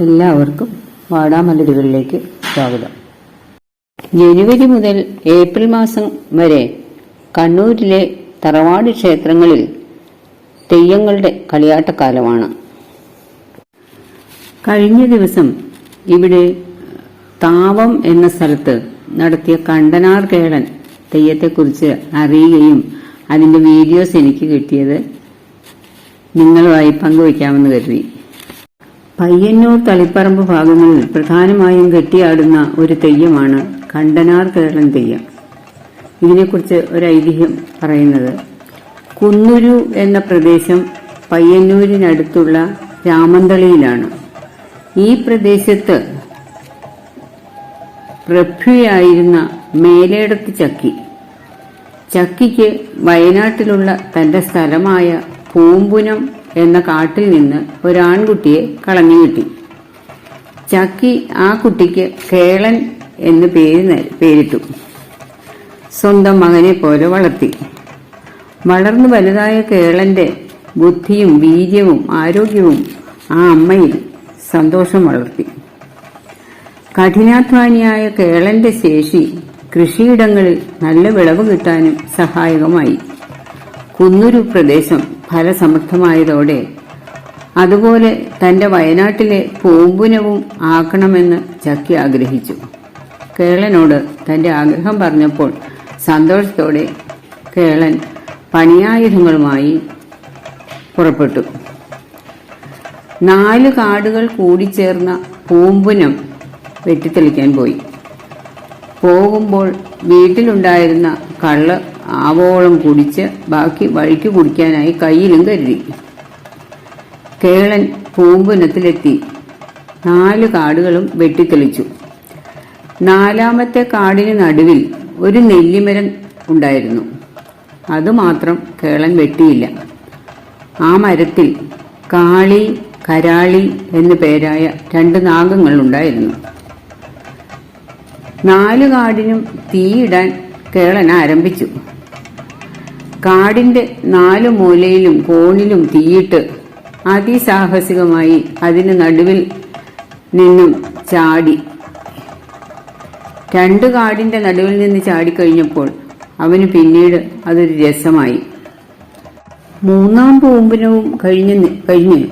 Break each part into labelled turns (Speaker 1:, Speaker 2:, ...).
Speaker 1: എല്ലാവർക്കും വാടാമലരുകളിലേക്ക് സ്വാഗതം. ജനുവരി മുതൽ ഏപ്രിൽ മാസം വരെ കണ്ണൂരിലെ തറവാട് ക്ഷേത്രങ്ങളിൽ തെയ്യങ്ങളുടെ കളിയാട്ടക്കാലമാണ്. കഴിഞ്ഞ ദിവസം ഇവിടെ താവം എന്ന സ്ഥലത്ത് നടത്തിയ കണ്ടനാർ കേളൻ തെയ്യത്തെക്കുറിച്ച് അറിയുകയും അതിന്റെ വീഡിയോസ് എനിക്ക് കിട്ടിയത് നിങ്ങളുമായി പങ്കുവയ്ക്കാമെന്ന് കരുതി. പയ്യന്നൂർ തളിപ്പറമ്പ് ഭാഗങ്ങളിൽ പ്രധാനമായും കെട്ടിയാടുന്ന ഒരു തെയ്യമാണ് കണ്ടനാർ കേരളം തെയ്യം. ഇതിനെക്കുറിച്ച് ഒരു ഐതിഹ്യം പറയുന്നത് കുന്നുരു എന്ന പ്രദേശം പയ്യന്നൂരിനടുത്തുള്ള രാമന്തളിയിലാണ്. ഈ പ്രദേശത്ത് പ്രഭ്യയായിരുന്ന മേലേടത്ത് ചക്കി. ചക്കിക്ക് വയനാട്ടിലുള്ള തന്റെ സ്ഥലമായ പൂമ്പുനം എന്ന കാട്ടിൽ നിന്ന് ഒരാൺകുട്ടിയെ കളഞ്ഞു കിട്ടി ചക്കി ആ കുട്ടിക്ക് കേളൻ എന്ന് പേര് പേരിട്ടു. സ്വന്തം മകനെ പോലെ വളർത്തി. വളർന്നു വലുതായ കേളന്റെ ബുദ്ധിയും വീര്യവും ആരോഗ്യവും ആ അമ്മയിൽ സന്തോഷം വളർത്തി. കഠിനാധ്വാനിയായ കേളന്റെ ശേഷി കൃഷിയിടങ്ങളിൽ നല്ല വിളവ് കിട്ടാനും സഹായകമായി. കുന്നൂരു പ്രദേശം ഫലസമൃദ്ധമായതോടെ അതുപോലെ തന്റെ വയനാട്ടിലെ പൂമ്പുനവും ആക്കണമെന്ന് ചക്കി ആഗ്രഹിച്ചു. കേളനോട് തന്റെ ആഗ്രഹം പറഞ്ഞപ്പോൾ സന്തോഷത്തോടെ കേളൻ പണിയായുധങ്ങളുമായി പുറപ്പെട്ടു. നാല് കാടുകൾ കൂടിച്ചേർന്ന പൂമ്പുനം വെട്ടിത്തെളിക്കാൻ പോയി. പോകുമ്പോൾ വീട്ടിലുണ്ടായിരുന്ന കള്ള് ആവോളം കുടിച്ച് ബാക്കി വഴിക്ക് കുടിക്കാനായി കയ്യിലും കരുതി. കേളൻ പൂമ്പുനത്തിലെത്തി നാല് കാടുകളും വെട്ടിത്തെളിച്ചു. നാലാമത്തെ കാടിന് നടുവിൽ ഒരു നെല്ലിമരം ഉണ്ടായിരുന്നു. അതുമാത്രം കേളൻ വെട്ടിയില്ല. ആ മരത്തിൽ കാളി കരാളി എന്നു പേരായ രണ്ട് നാഗങ്ങളുണ്ടായിരുന്നു നാല് കാടിനും തീയിടാൻ കേളൻ ആരംഭിച്ചു. കാടിന്റെ നാലു മൂലയിലും കോണിലും തീയിട്ട് അതിസാഹസികമായി അതിന് നടുവിൽ നിന്നും ചാടി. രണ്ട് കാടിന്റെ നടുവിൽ നിന്ന് ചാടിക്കഴിഞ്ഞപ്പോൾ അവന് പിന്നീട് അതൊരു രസമായി. മൂന്നാം പൂമ്പിനവും കഴിഞ്ഞ് കഴിഞ്ഞ്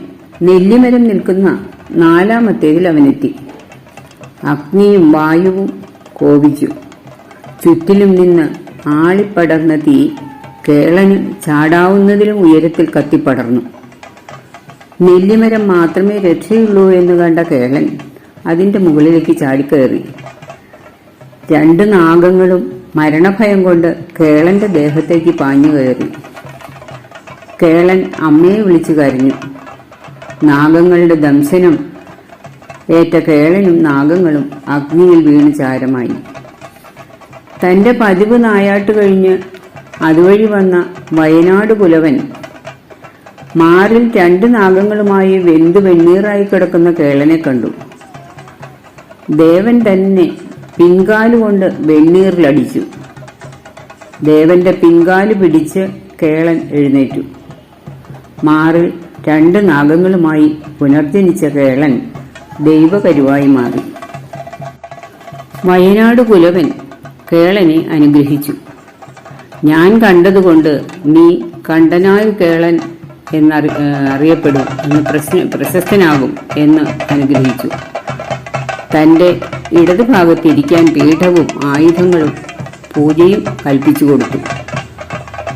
Speaker 1: നെല്ലിമരം നിൽക്കുന്ന നാലാമത്തേതിൽ അവനെത്തി. അഗ്നിയും വായുവും കോപിച്ചു. ചുറ്റിലും നിന്ന് ആളിപ്പടർന്ന തീ കേളന് ചാടാവുന്നതിലും ഉയരത്തിൽ കത്തിപ്പടർന്നു. നെല്ലിമരം മാത്രമേ രക്ഷയുള്ളൂ എന്ന് കണ്ട കേളൻ അതിന്റെ മുകളിലേക്ക് ചാടിക്കയറി. രണ്ട് നാഗങ്ങളും മരണഭയം കൊണ്ട് കേളന്റെ ദേഹത്തേക്ക് പാഞ്ഞു കയറി. കേളൻ അമ്മയെ വിളിച്ചു കരഞ്ഞു. നാഗങ്ങളുടെ ദംശനം ഏറ്റ കേളനും നാഗങ്ങളും അഗ്നിയിൽ വീണ് ചാരമായി. തന്റെ പതിവ് നായാട്ട് കഴിഞ്ഞ് അതുവഴി വന്ന വയനാട് പുലവൻ മാറിൽ രണ്ട് നാഗങ്ങളുമായി വെന്ത് വെണ്ണീറായി കിടക്കുന്ന കേളനെ കണ്ടു. ദേവൻ തന്നെ പിൻകാലുകൊണ്ട് വെണ്ണീറിലടിച്ചു. ദേവന്റെ പിങ്കാലു പിടിച്ച് കേളൻ എഴുന്നേറ്റു. മാറിൽ രണ്ട് നാഗങ്ങളുമായി പുനർജനിച്ച കേളൻ ദൈവകരുവായി മാറി. വയനാട് കുലവൻ കേളനെ അനുഗ്രഹിച്ചു. ഞാൻ കണ്ടതുകൊണ്ട് നീ കണ്ടനായ കേളൻ എന്നറി അറിയപ്പെടും എന്ന് പ്രശ്ന പ്രശസ്തനാകും എന്ന് അനുഗ്രഹിച്ചു. തന്റെ ഇടതുഭാഗത്തിരിക്കാൻ പീഠവും ആയുധങ്ങളും പൂജയും കൽപ്പിച്ചു കൊടുത്തു.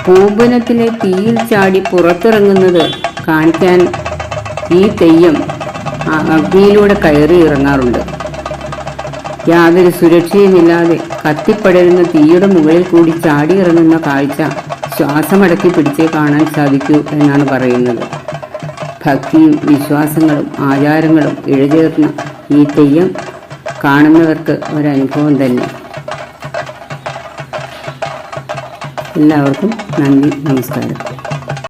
Speaker 1: പൂമ്പനത്തിലെ തീയിൽ ചാടി പുറത്തിറങ്ങുന്നത് കാണിക്കാൻ ഈ തെയ്യം അഗ്നിയിലൂടെ കയറി ഇറങ്ങാറുണ്ട്. യാതൊരു സുരക്ഷയുമില്ലാതെ കത്തിപ്പടരുന്ന തീയുടെ മുകളിൽ കൂടി ചാടി ഇറങ്ങുന്ന കാഴ്ച ശ്വാസമടക്കി പിടിച്ചേ കാണാൻ സാധിക്കൂ എന്നാണ് പറയുന്നത്. ഭക്തിയും വിശ്വാസങ്ങളും ആചാരങ്ങളും ഇഴചേർന്ന ഈ തെയ്യം കാണുന്നവർക്ക് ഒരനുഭവം തന്നെ. എല്ലാവർക്കും നന്ദി നമസ്കാരം.